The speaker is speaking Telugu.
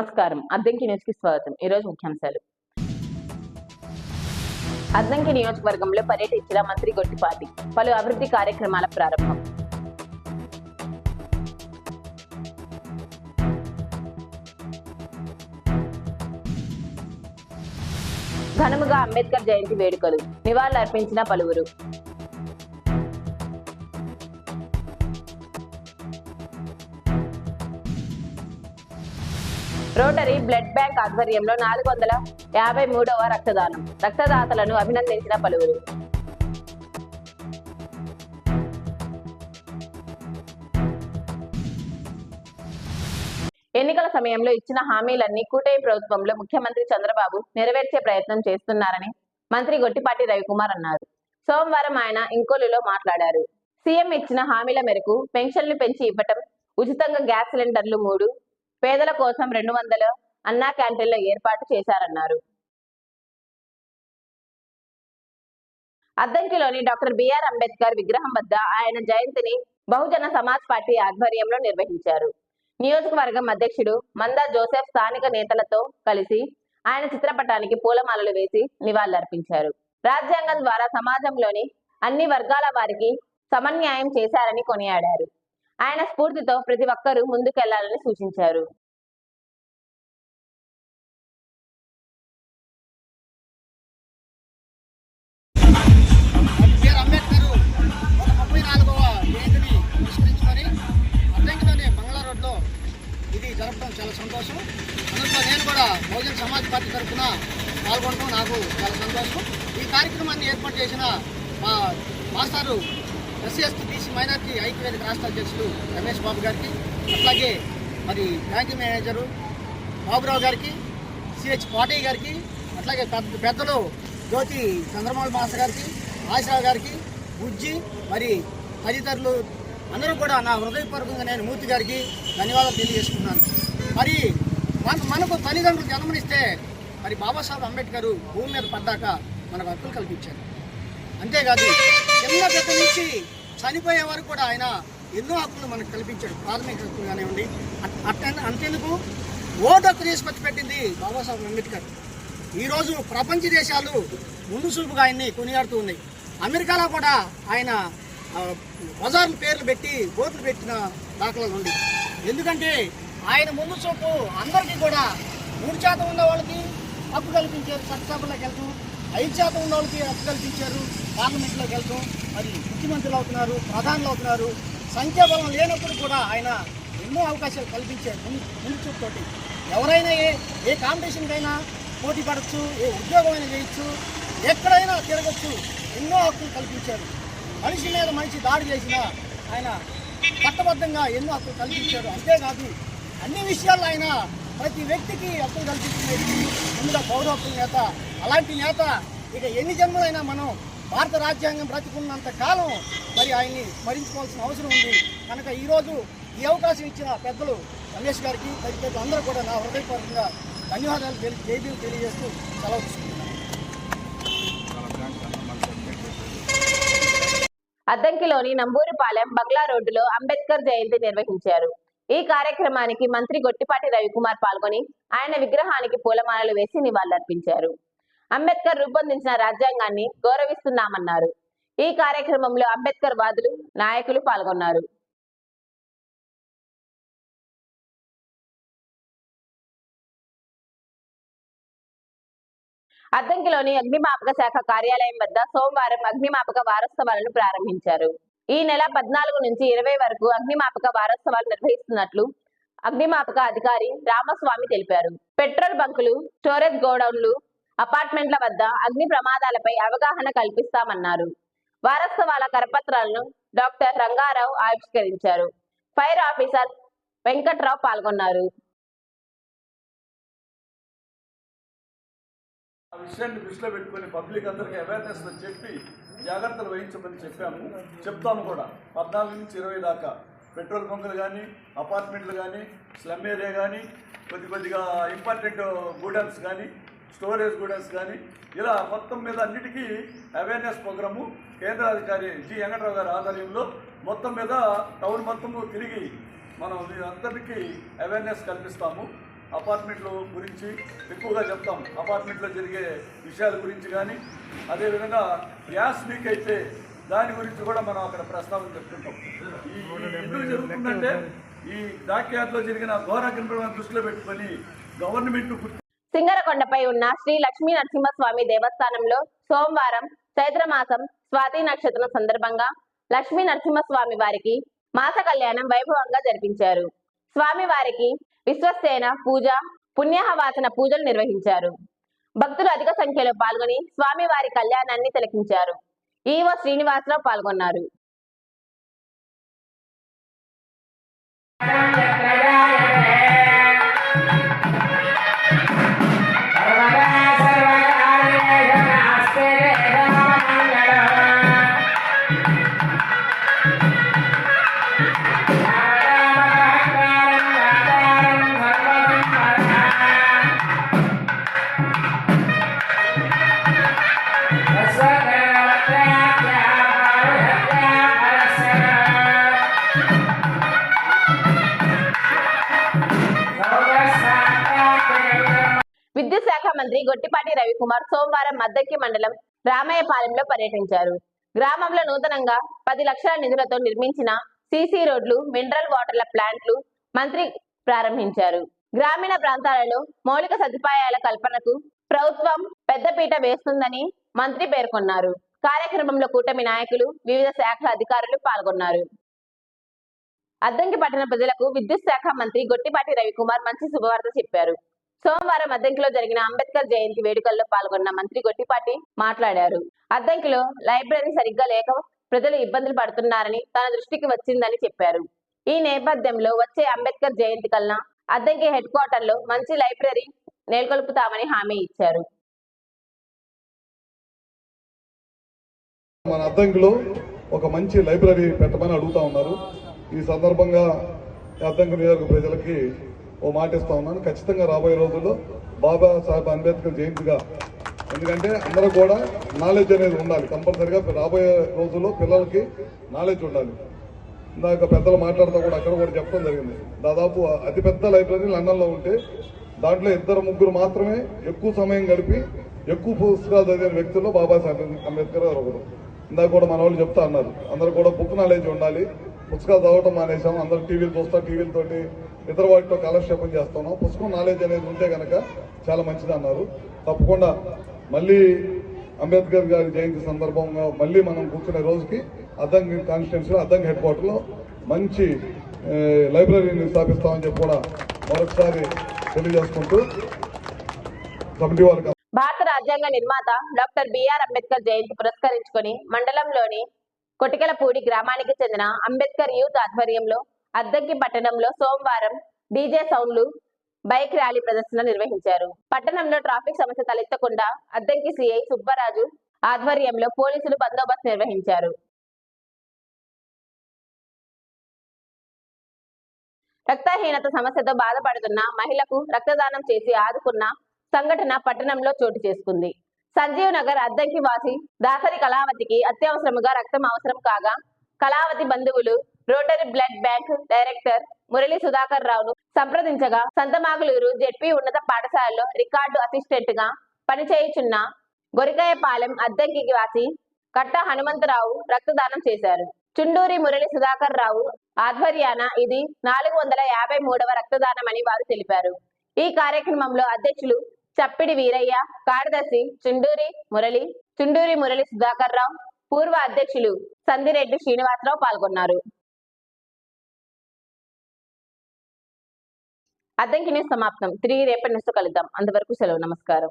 నమస్కారం. అద్దంకి న్యూస్కి స్వాగతం ఈరోజు ముఖ్యాంశాలు. అద్దంకి నియోజకవర్గంలో పర్యటించిన మంత్రి గొట్టిపాటి. పలు అభివృద్ధి కార్యక్రమాల ప్రారంభం. ఘనముగా అంబేద్కర్ జయంతి వేడుకలు. నివాళులర్పించిన పలువురు. రోటరీ బ్లడ్ బ్యాంక్ ఆధ్వర్యంలో నాలుగు వందల యాభై మూడవ రక్తదానం. రక్తదాతలను అభినందించిన పలువురు. ఎన్నికల సమయంలో ఇచ్చిన హామీలన్నీ కూటమి ప్రభుత్వంలో ముఖ్యమంత్రి చంద్రబాబు నెరవేర్చే ప్రయత్నం చేస్తున్నారని మంత్రి గొట్టిపాటి రవికుమార్ అన్నారు. సోమవారం ఆయన ఇంకోలులో మాట్లాడారు. సీఎం ఇచ్చిన హామీల మేరకు పెన్షన్లు పెంచి ఇవ్వటం ఉచితంగా గ్యాస్ సిలిండర్లు మూడు పేదల కోసం రెండు వందల అన్నా క్యాంటీన్ల ఏర్పాటు చేశారన్నారు. అద్దంకిలోని డాక్టర్ బిఆర్ అంబేద్కర్ విగ్రహం వద్ద ఆయన జయంతిని బహుజన సమాజ్ పార్టీ ఆధ్వర్యంలో నిర్వహించారు. నియోజకవర్గం అధ్యక్షుడు మందా జోసెఫ్ స్థానిక నేతలతో కలిసి ఆయన చిత్రపటానికి పూలమాలలు వేసి నివాళులర్పించారు. రాజ్యాంగం ద్వారా సమాజంలోని అన్ని వర్గాల వారికి సమన్యాయం చేశారని కొనియాడారు. ఆయన స్ఫూర్తితో ప్రతి ఒక్కరూ ముందుకెళ్ళాలని సూచించారు. అధ్యక్షుడు రమేష్ బాబు గారికి అట్లాగే మరి బ్యాంక్ మేనేజరు బాబురావు గారికి సిహెచ్ పాటయ్య గారికి అట్లాగే పెద్ద పెద్దలు జ్యోతి చంద్రమౌళి మాస్టర్ గారికి ఆశారావు గారికి బుజ్జి మరి తదితరులు అందరూ కూడా నా హృదయపూర్వకంగా నేను మూర్తి గారికి ధన్యవాదాలు తెలియజేసుకున్నాను మరి మన మనకు తల్లిదండ్రులు జన్మనిస్తే మరి బాబాసాహెబ్ అంబేద్కర్ భూమి మీద పడ్డాక మనకు హక్కులు కల్పించారు. అంతేకాదు చిన్న పెద్ద నుంచి చనిపోయే వరకు కూడా ఆయన ఎన్నో హక్కులు మనకు కల్పించాడు. ప్రాథమిక హక్కులు కానివ్వండి అట్- అట్ట అంతేందుకు? ఓటు హక్కు తీసుకొచ్చి పెట్టింది బాబాసాహెబ్ అంబేద్కర్. ఈరోజు ప్రపంచ దేశాలు ముందు చూపుగా ఆయన్ని కొనియాడుతూ ఉన్నాయి. అమెరికాలో కూడా ఆయన బజార్ పేర్లు పెట్టి ఓట్లు పెట్టిన దాఖలాలు ఉంది ఎందుకంటే ఆయన ముందు చూపు అందరికీ కూడా మూడు శాతం ఉన్న వాళ్ళకి హక్కు కల్పించారు. చట్టసభలోకి వెళ్తాం ఐదు శాతం ఉన్న వాళ్ళకి హక్కు కల్పించారు. పార్లమెంట్లోకి వెళ్తాం మరి ముఖ్యమంత్రులు అవుతున్నారు ప్రధానులు అవుతున్నారు. సంఖ్యాబలం లేనప్పుడు కూడా ఆయన ఎన్నో అవకాశాలు కల్పించారు ముందు ముందు చూపుతోటి ఎవరైనా ఏ ఏ కాంపిటీషన్కైనా పోటీ పడవచ్చు ఏ ఉద్యోగమైనా చేయొచ్చు ఎక్కడైనా తిరగచ్చు ఎన్నో హక్కులు కల్పించారు మనిషి మీద మనిషి దాడి చేసినా ఆయన చట్టబద్ధంగా ఎన్నో హక్కులు కల్పించారు అంతేకాదు అన్ని విషయాల్లో ఆయన ప్రతి వ్యక్తికి హక్కులు కల్పించిన వ్యక్తి ముందుగా పౌరహక్కుల నేత. అలాంటి నేత ఇక ఎన్ని జన్మలైనా మనం భారత రాజ్యాంగం బ్రతుకున్నంత కాలం మరి ఆయన్ని స్మరించుకోవాల్సిన అవసరం ఉంది. కనుక ఈరోజు ఈ అవకాశం ఇచ్చిన పెద్దలు రమేష్ గారికి తదితరులు అందరూ కూడా నా హృదయపూర్వకంగా ధన్యవాదాలు తెలి- జైబీలు తెలియజేస్తూ సెలవు తీసుకుంటున్నాను. అద్దంకిలోని నంబూరుపాలెం బంగ్లా రోడ్డులో అంబేద్కర్ జయంతి నిర్వహించారు. ఈ కార్యక్రమానికి మంత్రి గొట్టిపాటి రవికుమార్ పాల్గొని ఆయన విగ్రహానికి పూలమాలలు వేసి నివాళులర్పించారు. అంబేద్కర్ రూపొందించిన రాజ్యాంగాన్ని గౌరవిస్తున్నామన్నారు. ఈ కార్యక్రమంలో అంబేద్కర్ వాదులు నాయకులు పాల్గొన్నారు. అద్దంకిలోని అగ్నిమాపక శాఖ కార్యాలయం వద్ద సోమవారం అగ్నిమాపక వారోత్సవాలను ప్రారంభించారు. ఈ నెల పద్నాలుగు నుంచి ఇరవై వరకు అగ్నిమాపక వారోత్సవాలు నిర్వహిస్తున్నట్లు అగ్నిమాపక అధికారి రామస్వామి తెలిపారు. పెట్రోల్ బంకులు స్టోరేజ్ గోడౌన్లు అపార్ట్మెంట్ల వద్ద అగ్ని ప్రమాదాలపై అవగాహన కల్పిస్తామన్నారు. వారసత్వాల కరపత్రాలను డాక్టర్ రంగారావు ఆవిష్కరించారు. ఫైర్ ఆఫీసర్ వెంకట్రావు పాల్గొన్నారు. ఆ విషయాన్ని దృష్టిలో పెట్టుకొని పబ్లిక్ అందరికీ అవేర్నెస్ చెప్పి జాగ్రత్తలు వహించమని చెప్పాము. చెప్తాము కూడా. పద్నాలుగు నుంచి ఇరవై దాకా పెట్రోల్ బంకులు కానీ అపార్ట్మెంట్లు కానీ స్లమ్ ఏరియా కానీ కొద్ది కొద్దిగా ఇంపార్టెంట్ గూడల్స్ కానీ స్టోరేజ్ గూడెన్స్ కానీ ఇలా మొత్తం మీద అన్నిటికీ అవేర్నెస్ ప్రోగ్రాము కేంద్ర అధికారి జి వెంకటరావు గారి ఆధ్వర్యంలో మొత్తం మీద టౌన్ మొత్తము తిరిగి మనం అందరికీ అవేర్నెస్ కల్పిస్తాము. అపార్ట్మెంట్ల గురించి ఎక్కువగా చెప్తాం. అపార్ట్మెంట్లో జరిగే విషయాల గురించి కానీ అదేవిధంగా గ్యాస్ లీక్ అయితే దాని గురించి కూడా మనం అక్కడ ప్రస్తావన చెప్తుంటాం. ఈ ఈ ఎందుకు జరుగుతుందంటే ఈ డాక్యార్డ్లో జరిగిన ఘోర ప్రమాదం దృష్టిలో పెట్టుకొని గవర్నమెంట్ గుర్తు సింగరకొండపై ఉన్న శ్రీ లక్ష్మీ నరసింహస్వామి దేవస్థానంలో సోమవారం చైత్రమాసం స్వాతి నక్షత్రం సందర్భంగా లక్ష్మీ నరసింహస్వామి వారికి మాస కళ్యాణం వైభవంగా జరిపించారు. స్వామి వారికి విశ్వసేన పూజ పుణ్యాహవాసన పూజలు నిర్వహించారు. భక్తులు అధిక సంఖ్యలో పాల్గొని స్వామి వారి కళ్యాణాన్ని తిలకించారు. ఈవో శ్రీనివాసరావు పాల్గొన్నారు. మంత్రి గొట్టిపాటి రవికుమార్ సోమవారం మద్దక్కి మండలం రామయ్యపాలెంలో పర్యటించారు. గ్రామంలో నూతనంగా పది లక్షల నిధులతో నిర్మించిన సీసీ రోడ్లు మినరల్ వాటర్ల ప్లాంట్లు మంత్రి ప్రారంభించారు. గ్రామీణ ప్రాంతాలలో మౌలిక సదుపాయాల కల్పనకు ప్రభుత్వం పెద్దపీట వేస్తుందని మంత్రి పేర్కొన్నారు. కార్యక్రమంలో కూటమి నాయకులు వివిధ శాఖల అధికారులు పాల్గొన్నారు. అద్దంకి పట్టణ ప్రజలకు విద్యుత్ శాఖ మంత్రి గొట్టిపాటి రవికుమార్ మంచి శుభవార్త చెప్పారు. సోమవారం అద్దంకిలో జరిగిన అంబేద్కర్ జయంతి వేడుకల్లో పాల్గొన్న మంత్రి గొట్టిపాటి మాట్లాడారు. అద్దంకిలో లైబ్రరీ సరిగ్గా లేక ప్రజలు ఇబ్బందులు పడుతున్నారని తన దృష్టికి వచ్చిందని చెప్పారు. ఈ నేపథ్యంలో వచ్చే అంబేద్కర్ జయంతి కల్లా అద్దంకి హెడ్ క్వార్టర్లో మంచి లైబ్రరీ నెలకొల్పుతామని హామీ ఇచ్చారు. మన అద్దంకిలో ఒక మంచి లైబ్రరీ పెట్టమని అడుగుతా ఉన్నారు. ఈ సందర్భంగా అద్దంకి నియోజక ప్రజలకి ఓ మాట ఇస్తా ఉన్నాను. ఖచ్చితంగా రాబోయే రోజుల్లో బాబా సాహెబ్ అంబేద్కర్ జయంతిగా. ఎందుకంటే అందరూ కూడా నాలెడ్జ్ అనేది ఉండాలి. కంపల్సరిగా రాబోయే రోజుల్లో పిల్లలకి నాలెడ్జ్ ఉండాలి. ఇందాక పెద్దలు మాట్లాడుతూ కూడా అక్కడ కూడా చెప్పడం జరిగింది. దాదాపు అతిపెద్ద లైబ్రరీ లండన్లో ఉంటే దాంట్లో ఇద్దరు ముగ్గురు మాత్రమే ఎక్కువ సమయం గడిపి ఎక్కువ పుస్తకాలు చదివిన వ్యక్తుల్లో బాబాసాహెబ్ అంబేద్కర్ గారు ఒకరు. ఇందాక కూడా మన వాళ్ళు చెప్తా అన్నారు. అందరూ కూడా బుక్ నాలెడ్జ్ ఉండాలి. పుస్తకాలు చదవటం మానేసాం అందరూ టీవీలు చూస్తా టీవీలతోటి ఇతర వాటితో కాలక్షేపం చేస్తున్నాం. పుస్తకం నాలెడ్జ్ అనేది ఉంటే కనుక చాలా మంచిది అన్నారు. తప్పకుండా మళ్ళీ అంబేద్కర్ గారి జయంతి సందర్భంగా మళ్ళీ మనం కూర్చునే రోజుకి అద్దంకి కాన్స్టిట్యున్సీలో అద్దంకి హెడ్ క్వార్టర్లో మంచి లైబ్రరీని స్థాపిస్తామని చెప్పి కూడా మరొకసారి తెలియజేసుకుంటూ కమిటీ వారికి భారత రాజ్యాంగ నిర్మాత డాక్టర్ బిఆర్ అంబేద్కర్ జయంతి పురస్కరించుకొని మండలంలోని కొటికలపూడి గ్రామానికి చెందిన అంబేద్కర్ యూత్ ఆధ్వర్యంలో అద్దంకి పట్టణంలో సోమవారం డీజే సౌండ్లు బైక్ ర్యాలీ ప్రదర్శన నిర్వహించారు. పట్టణంలో ట్రాఫిక్ సమస్య తలెత్తకుండా అద్దంకి సిఐ సుబ్బరాజు ఆధ్వర్యంలో పోలీసులు బందోబస్తు నిర్వహించారు. రక్తహీనత సమస్యతో బాధపడుతున్న మహిళకు రక్తదానం చేసి ఆదుకున్న సంఘటన పట్టణంలో చోటు చేసుకుంది. సంజీవ్ నగర్ అద్దంకి వాసి దాసరి కళావతికి అత్యవసరముగా రక్తం అవసరం కాగా కళావతి బంధువులు Rotary blood bank director Murali Sudhakar రావును సంప్రదించగా సంతమాగులూరు జెడ్పీ ఉన్నత పాఠశాలలో రికార్డు అసిస్టెంట్గా పనిచేయుచున్న గొరికాయపాలెం అద్దంకి వాసి కట్ట హనుమంతరావు రక్తదానం చేశారు. చుండూరి మురళి సుధాకర్ రావు ఆధ్వర్యాన ఇది నాలుగు వందల యాభై మూడవ రక్తదానమని వారు తెలిపారు. ఈ కార్యక్రమంలో అధ్యక్షులు చప్పిడి వీరయ్య కార్యదర్శి చుండూరి మురళి చుండూరి మురళి సుధాకర్ రావు పూర్వ అధ్యక్షులు సందిరెడ్డి శ్రీనివాసరావు పాల్గొన్నారు. అద్దంకినే సమాప్తం. తిరిగి రేపటి నుంచి కలుద్దాం. అంతవరకు సెలవు. నమస్కారం.